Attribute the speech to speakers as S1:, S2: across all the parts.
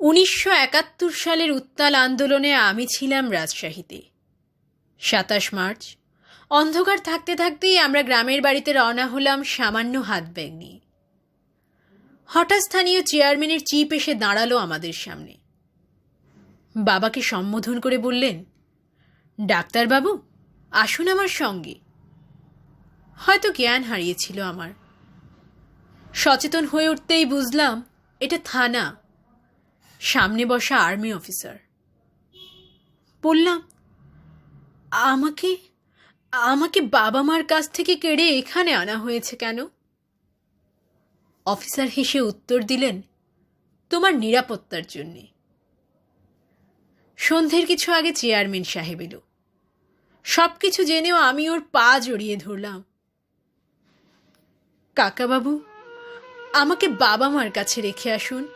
S1: উনিশশো একাত্তর সালের উত্তাল আন্দোলনে আমি ছিলাম রাজশাহীতে। সাতাশ মার্চ, অন্ধকার থাকতে থাকতেই আমরা গ্রামের বাড়িতে রওনা হলাম সামান্য হাত ব্যাগ নিয়ে। হঠাৎ স্থানীয় চেয়ারম্যানের চিপ এসে দাঁড়াল আমাদের সামনে। বাবাকে সম্বোধন করে বললেন, ডাক্তারবাবু, আসুন আমার সঙ্গে। হয়তো জ্ঞান হারিয়েছিল আমার। সচেতন হয়ে উঠতেই বুঝলাম, এটা থানা। সামনে বসা আর্মি অফিসার। বললাম, আমাকে আমাকে বাবা মার কাছ থেকে কেড়ে এখানে আনা হয়েছে কেন? অফিসার হেসে উত্তর দিলেন, তোমার নিরাপত্তার জন্যে। সন্ধ্যের কিছু আগে চেয়ারম্যান সাহেব এলো। সব কিছু জেনেও আমি ওর পা জড়িয়ে ধরলাম। কাকাবাবু, আমাকে বাবা মার কাছে রেখে আসুন।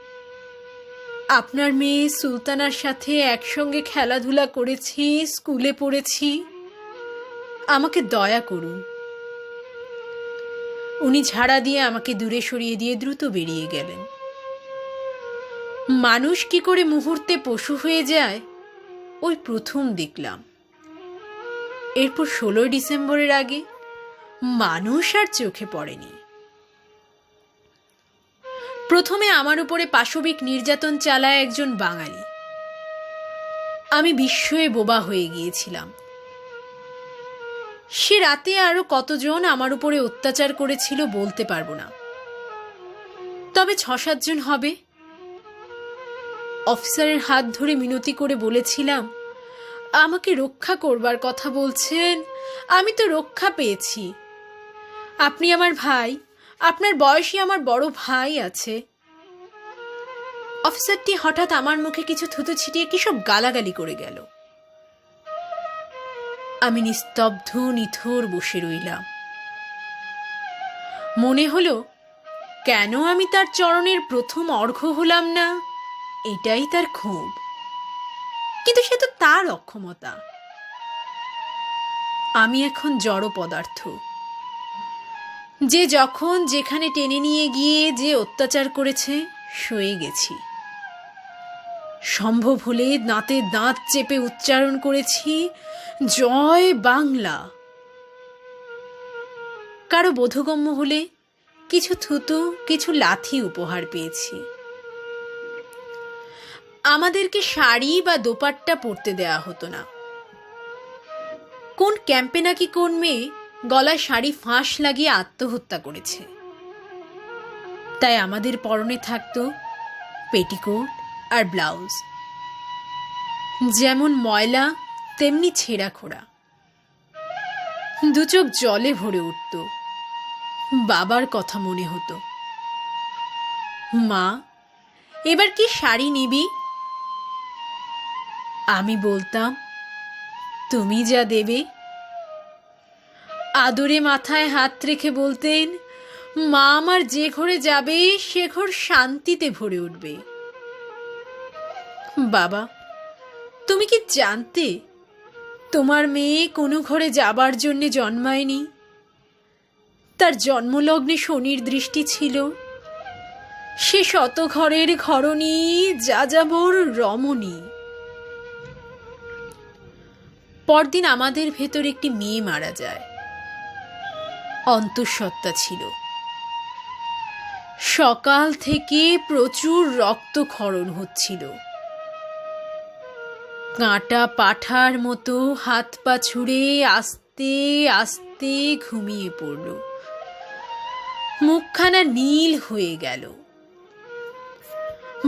S1: আপনার মেয়ে সুলতানার সাথে একসঙ্গে খেলাধুলা করেছি, স্কুলে পড়েছি। আমাকে দয়া করুন। উনি ঝাড়া দিয়ে আমাকে দূরে সরিয়ে দিয়ে দ্রুত বেরিয়ে গেলেন। মানুষ কি করে মুহূর্তে পশু হয়ে যায়, ওই প্রথম দেখলাম। এরপর ষোলোই ডিসেম্বরের আগে মানুষ আর চোখে পড়েনি। প্রথমে আমার উপরে পাশবিক নির্যাতন চালায় একজন বাঙালি। আমি বিস্ময়ে বোবা হয়ে গিয়েছিলাম। সে রাতে আরও কতজন আমার উপরে অত্যাচার করেছিল বলতে পারব না। তবে ছ সাতজন হবে। অফিসারের হাত ধরে মিনতি করে বলেছিলাম, আমাকে রক্ষা করবার কথা বলছেন। আমি তো রক্ষা পেয়েছি। আপনি আমার ভাই আপনার বয়সী আমার বড় ভাই আছে। অফিসারটি হঠাৎ আমার মুখে কিছু থুতু ছিটিয়ে কি সব গালাগালি করে গেল। আমি নিস্তব্ধ, নিথর বসে রইলাম। মনে হলো, কেন আমি তার চরণের প্রথম অর্ঘ্য হলাম না? এটাই তার ক্ষোভ। কিন্তু সে তো তার অক্ষমতা। আমি এখন জড় পদার্থ যে যখন যেখানে টেনে নিয়ে গিয়ে যে অত্যাচার করেছে সয়ে গেছি। সম্ভব হলে দাঁতে দাঁত চেপে উচ্চারণ করেছি, জয় বাংলা। কারও বোধগম্য হলে কিছু থুতু, কিছু লাথি উপহার পেয়েছি। আমাদেরকে শাড়ি বা দোপাট্টা পরতে দেয়া হতো না। কোন ক্যাম্পে নাকি কোন মেয়ে গলায় শাড়ি ফাঁস লাগিয়ে আত্মহত্যা করেছে। তাই আমাদের পরনে থাকতো পেটিকোট আর ব্লাউজ। যেমন ময়লা, তেমনি ছেঁড়া খোড়া। দু চোখ জলে ভরে উঠত। বাবার কথা মনে হতো। মা, এবার কি শাড়ি নিবি? আমি বলতাম, তুমি যা দেবে আদরে মাথায় হাত রেখে বলতেন, মা আমার যে ঘরে যাবে, সে ঘর শান্তিতে ভরে উঠবে। বাবা, তুমি কি জানতে, তোমার মেয়ে কোনো ঘরে যাবার জন্যে জন্মায়নি? তার জন্মলগ্নে শনির দৃষ্টি ছিল। সে শত ঘরের ঘরণী, যাযাবর রমণী। পরদিন আমাদের ভেতর একটি মেয়ে মারা যায়। অন্তঃসত্ত্বা ছিল। সকাল থেকে প্রচুর রক্তক্ষরণ হচ্ছিল। কাঁটা পাঠার মতো হাত পা ছুঁড়ে আস্তে আস্তে ঘুমিয়ে পড়ল। মুখখানা নীল হয়ে গেল।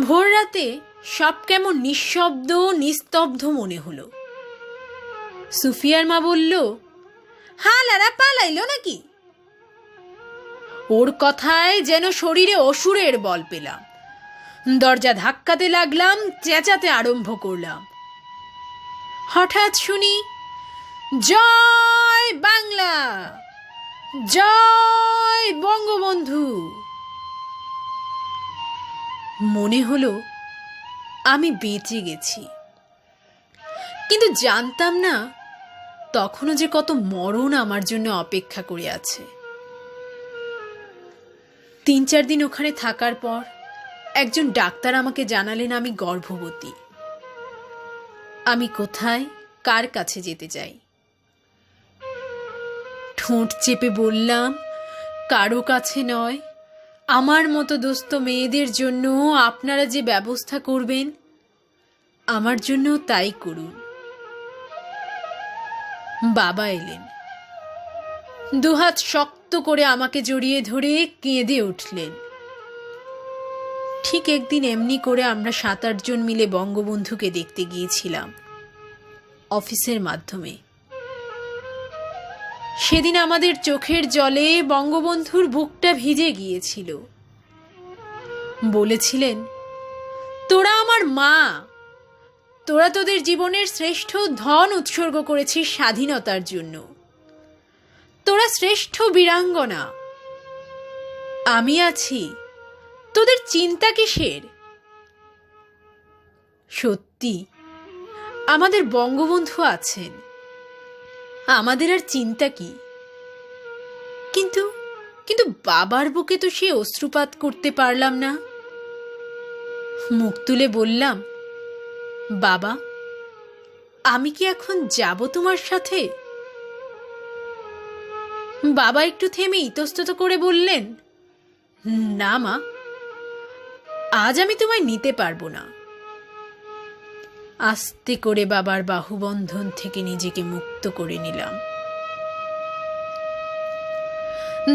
S1: ভোর রাতে সব কেমন নিঃশব্দ, নিস্তব্ধ মনে হলো। সুফিয়ার মা বলল, হালারা পালাইল নাকি? ওর কথায় যেন শরীরে অসুরের বল পেলাম। দরজা ধাক্কাতে লাগলাম, চেঁচাতে আরম্ভ করলাম। হঠাৎ শুনি, জয় বাংলা! জয় বঙ্গবন্ধু! মনে হলো, আমি বেঁচে গেছি। কিন্তু জানতাম না, তখনও যে কত মরণ আমার জন্য অপেক্ষা করে আছে। তিন চার দিন ওখানে থাকার পর একজন ডাক্তার আমাকে জানালেন আমি গর্ভবতী। আমি কোথায়, কার কাছে যেতে চাই? ঠোঁট চেপে বললাম, কারও কাছে নয়। আমার মতো দোস্ত মেয়েদের জন্য আপনারা যে ব্যবস্থা করবেন, আমার জন্য তাই করুন। বাবা এলেন। দুহাত শক্ত করে আমাকে জড়িয়ে ধরে কেঁদে উঠলেন। ঠিক একদিন এমনি করে আমরা সাত আটজন মিলে বঙ্গবন্ধুকে দেখতে গিয়েছিলাম অফিসের মাধ্যমে। সেদিন আমাদের চোখের জলে বঙ্গবন্ধুর বুকটা ভিজে গিয়েছিল। বলেছিলেন, তোরা আমার মা। তোরা তোদের জীবনের শ্রেষ্ঠ ধন উৎসর্গ করেছিস স্বাধীনতার জন্য। তোরা শ্রেষ্ঠ বীরাঙ্গনা। আমি আছি। তোদের চিন্তা কিসের? সত্যি, আমাদের বঙ্গবন্ধু আছেন। আমাদের আর চিন্তা কি? কিন্তু কিন্তু বাবার বুকে তো সে অশ্রুপাত করতে পারলাম না। মুখ তুলে বললাম, বাবা, আমি কি এখন যাব তোমার সাথে? বাবা একটু থেমে ইতস্তত করে বললেন, না মা, আজ আমি তোমায় নিতে পারব না। আস্তে করে বাবার বাহুবন্ধন থেকে নিজেকে মুক্ত করে নিলাম।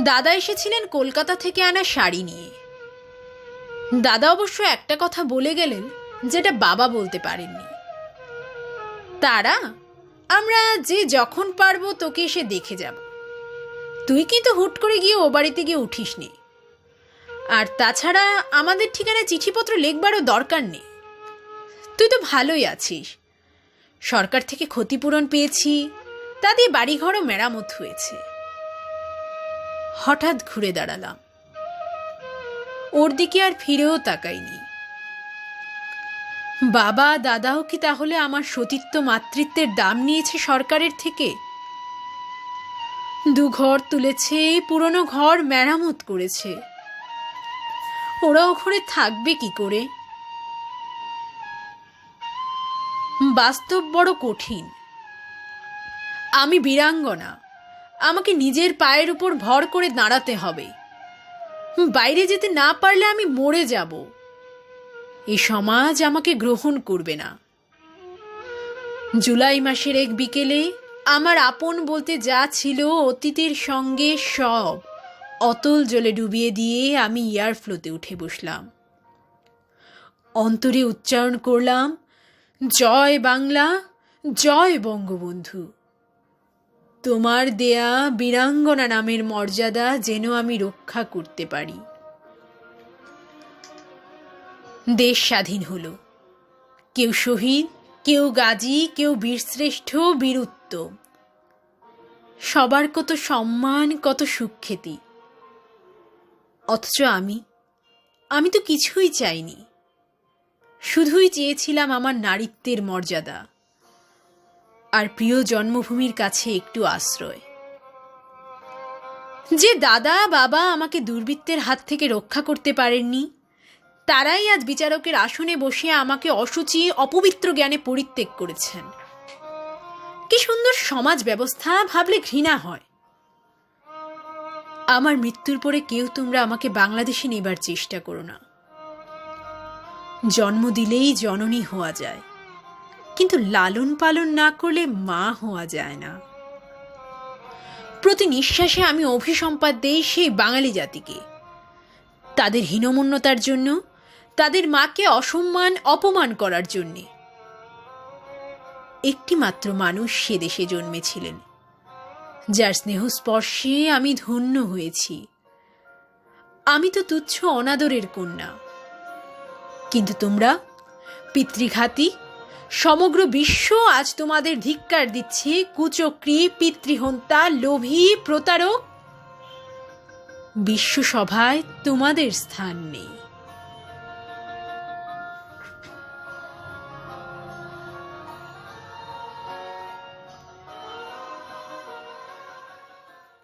S1: দাদা এসেছিলেন কলকাতা থেকে আনা শাড়ি নিয়ে। দাদা অবশ্য একটা কথা বলে গেলেন, যেটা বাবা বলতে পারেননি। তারা, আমরা যে যখন পারব তোকে এসে দেখে যাব। তুই কিন্তু হুট করে গিয়ে ও বাড়িতে গিয়ে উঠিস নি আর তাছাড়া আমাদের ঠিকানা চিঠিপত্র লিখবারও দরকার নেই। তুই তো ভালোই আছিস। সরকার থেকে ক্ষতিপূরণ পেয়েছি, তা দিয়ে বাড়িঘরও মেরামত হয়েছে। হঠাৎ ঘুরে দাঁড়ালাম। ওর দিকে আর ফিরেও তাকাইনি। বাবা, দাদাও কি তাহলে আমার সতীত্ব মাতৃত্বের দাম নিয়েছে সরকারের থেকে? দু ঘর তুলেছে, পুরনো ঘর মেরামত করেছে। ওরা ওখানে থাকবে কি করে? বাস্তব বড় কঠিন। আমি বীরাঙ্গনা। আমাকে নিজের পায়ের উপর ভর করে দাঁড়াতে হবে। বাইরে যেতে না পারলে আমি মরে যাব। এ সমাজ আমাকে গ্রহণ করবে না। জুলাই মাসের এক বিকেলে আমার আপন বলতে যা ছিল অতীতের সঙ্গে সব। অতল জলে ডুবিয়ে দিয়ে আমি এয়ার ফ্লোতে উঠে বসলাম। অন্তরে উচ্চারণ করলাম, জয় বাংলা, জয় বঙ্গবন্ধু। তোমার দেয়া বীরাঙ্গনা নামের মর্যাদা যেন আমি রক্ষা করতে পারি। দেশ স্বাধীন হলো। কেউ শহীদ কেউ গাজী, কেউ বীরশ্রেষ্ঠ বীরুত্তম সবার কত সম্মান, কত সুখ্যাতি। অথচ আমি আমি তো কিছুই চাইনি। শুধুই চেয়েছিলাম আমার নারীত্বের মর্যাদা। আর প্রিয় জন্মভূমির কাছে একটু আশ্রয়। যে দাদা, বাবা আমাকে দুর্বৃত্তের হাত থেকে রক্ষা করতে পারেননি তারাই আজ বিচারকের আসনে বসে আমাকে অসুচি, অপবিত্র জ্ঞানে পরিত্যাগ করেছেন। কি সুন্দর সমাজ ব্যবস্থা, ভাবলে ঘৃণা হয়। আমার মৃত্যুর পরে কেউ তোমরা আমাকে বাংলাদেশে নেবার চেষ্টা করো না। জন্ম দিলেই জননী হওয়া যায়, কিন্তু লালন পালন না করলে মা হওয়া যায় না। প্রতি নিঃশ্বাসে আমি অভিসম্পাদ দেই সেই বাঙালি জাতিকে। তাদের হীনমন্যতার জন্য তাদের মাকে অসম্মান, অপমান করার জন্যে। একটি মাত্র মানুষ সে দেশে জন্মেছিলেন, যার স্নেহস্পর্শে আমি ধন্য হয়েছি। আমি তো তুচ্ছ অনাদরের কন্যা। কিন্তু তোমরা, পিতৃঘাতী, সমগ্র বিশ্ব আজ তোমাদের ধিক্কার দিচ্ছে, কুচক্রী, পিতৃহন্তা, লোভী, প্রতারক। বিশ্বসভায় তোমাদের স্থান নেই।